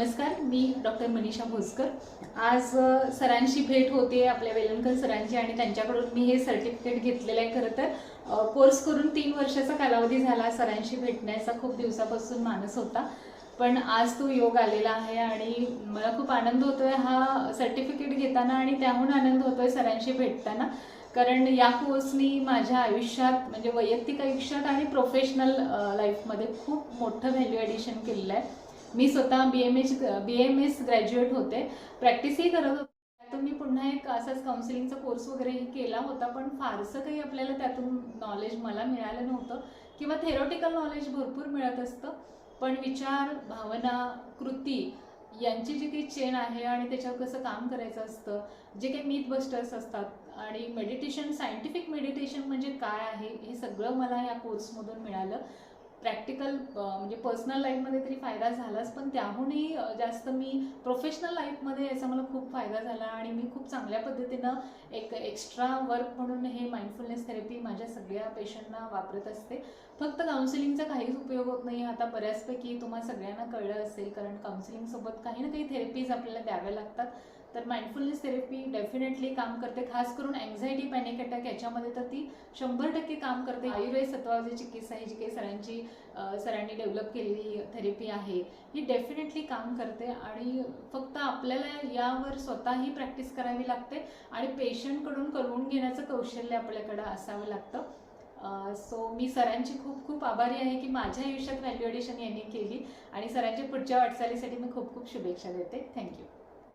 नमस्कार मी डॉक्टर मनीषा भोसकर. आज सरांशी भेट होते आपल्या वेलणकर सरांची आणि त्यांच्याकडून मी हे सर्टिफिकेट घेतलेलं आहे खरं तर. कोर्स करून तीन वर्षाचा कालावधी झाला सरांशी भेटण्याचा. खूप दिवसापासून मानस होता. पण आज तो योग आलेला आहे आणि मला खूप आनंद होतोय हा सर्टिफिकेट घेताना आणि त्याहून आनंद होतोय सरांशी भेटताना. कारण या कोर्सनी माझ्या आयुष्यात म्हणजे वैयक्तिक आयुष्यात आणि प्रोफेशनल लाईफमध्ये खूप मोठं व्हॅल्यू ॲडिशन केलेलं आहे. मी स्वतः B M H B M S graduate होते. प्रॅक्टिसही करत होते. त्यातून मी पुन्हा एक असाच काउन्सिलिंगचा कोर्स वगैरेही केला होता पण फारसं काही आपल्याला त्यातून नॉलेज मला मिळालं नव्हतं किंवा थेरोटिकल नॉलेज भरपूर मिळत असतं. पण विचार भावना कृती यांची जी काही चेन आहे आणि त्याच्यावर कसं काम करायचं असतं जे काही मीथ बस्टर्स असतात आणि मेडिटेशन सायंटिफिक मेडिटेशन म्हणजे काय आहे हे सगळं मला या कोर्समधून मिळालं. प्रॅक्टिकल म्हणजे पर्सनल लाईफमध्ये तरी फायदा झालाच पण त्याहूनही जास्त मी प्रोफेशनल लाईफमध्ये याचा मला खूप फायदा झाला आणि मी खूप चांगल्या पद्धतीनं एक एक्स्ट्रा वर्क म्हणून हे माइंडफुल थेरपी माझ्या सगळ्या पेशंटना वापरत असते. फक्त काउन्सिलिंगचा काहीच उपयोग होत नाही. आता बऱ्याचपैकी तुम्हाला सगळ्यांना कळलं असेल कारण काउन्सिलिंगसोबत काही ना काही थेरपीज आपल्याला द्याव्या लागतात. तर माइंडफुलनेस थेरपी डेफिनेटली काम करते. खास करून अँझायटी पॅनिक अटॅक याच्यामध्ये तर ती शंभर टक्के काम करते. आयुर्वेद सत्वाची चिकित्सा ही जी काही सरांची सरांनी डेव्हलप केलेली थेरपी आहे ही डेफिनेटली काम करते. आणि फक्त आपल्याला यावर स्वतःही प्रॅक्टिस करावी लागते. आणि पेशंटकडून करून घेण्याचं कौशल्य आपल्याकडं असावं लागतं. सो मी सरांची खूप खूप आभारी आहे की माझ्या आयुष्यात व्हॅल्यू यांनी केली. आणि सरांच्या पुढच्या वाटचालीसाठी मी खूप खूप शुभेच्छा देते. थँक्यू